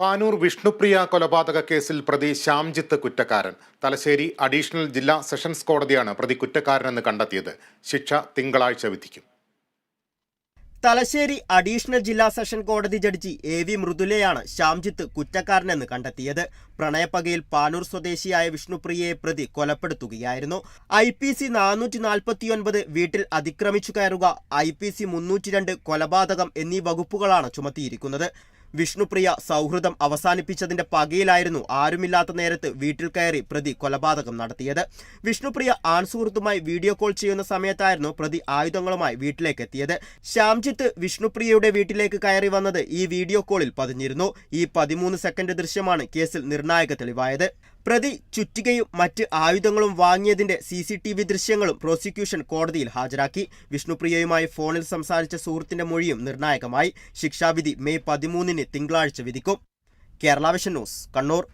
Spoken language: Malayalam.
പാനൂർ വിഷ്ണുപ്രിയ കൊലപാതക കേസിൽ പ്രതി ശ്യാംജിത്ത് കുറ്റക്കാരൻ. തലശ്ശേരി അഡീഷണൽ ജില്ലാ സെഷൻസ് കോടതിയാണ് പ്രതി കുറ്റക്കാരനെന്ന് കണ്ടെത്തിയത്. ശിക്ഷ തിങ്കളാഴ്ച വിധിക്കും. തലശ്ശേരി അഡീഷണൽ ജില്ലാ സെഷൻ കോടതി ജഡ്ജി എ വി മൃദുലയാണ് ശ്യാംജിത്ത് കുറ്റക്കാരനെന്ന് കണ്ടെത്തിയത്. പ്രണയപ്പകയിൽ പാനൂർ സ്വദേശിയായ വിഷ്ണുപ്രിയയെ പ്രതി കൊലപ്പെടുത്തുകയായിരുന്നു. ഐ പി സി നാനൂറ്റി നാൽപ്പത്തിയൊൻപത് വീട്ടിൽ അതിക്രമിച്ചു കയറുക ഐ പി സി മുന്നൂറ്റി രണ്ട് കൊലപാതകം എന്നീ വകുപ്പുകളാണ് ചുമത്തിയിരിക്കുന്നത്. വിഷ്ണുപ്രിയ സൗഹൃദം അവസാനിപ്പിച്ചതിന്റെ പകയിലായിരുന്നു ആരുമില്ലാത്ത നേരത്ത് വീട്ടിൽ കയറി പ്രതി കൊലപാതകം നടത്തിയത്. വിഷ്ണുപ്രിയ ആൺസുഹൃത്തുമായി വീഡിയോ കോൾ ചെയ്യുന്ന സമയത്തായിരുന്നു പ്രതി ആയുധങ്ങളുമായി വീട്ടിലേക്ക് എത്തിയത്. ശ്യാംജിത്ത് വിഷ്ണുപ്രിയയുടെ വീട്ടിലേക്ക് കയറി വന്നത് ഈ വീഡിയോ കോളിൽ പതിഞ്ഞിരുന്നു. ഈ പതിമൂന്ന് സെക്കൻഡ് ദൃശ്യമാണ് കേസിൽ നിർണായക തെളിവായത്. പ്രതി ചുറ്റികയും മറ്റ് ആയുധങ്ങളും വാങ്ങിയതിന്റെ സി സി ടി വി ദൃശ്യങ്ങളും പ്രോസിക്യൂഷൻ കോടതിയിൽ ഹാജരാക്കി. വിഷ്ണുപ്രിയയുമായി ഫോണിൽ സംസാരിച്ച സുഹൃത്തിന്റെ മൊഴിയും നിർണായകമായി. ശിക്ഷാവിധി മെയ് പതിമൂന്നിന് തിങ്കളാഴ്ച വിധിക്കും. Kerala vision news Kannur.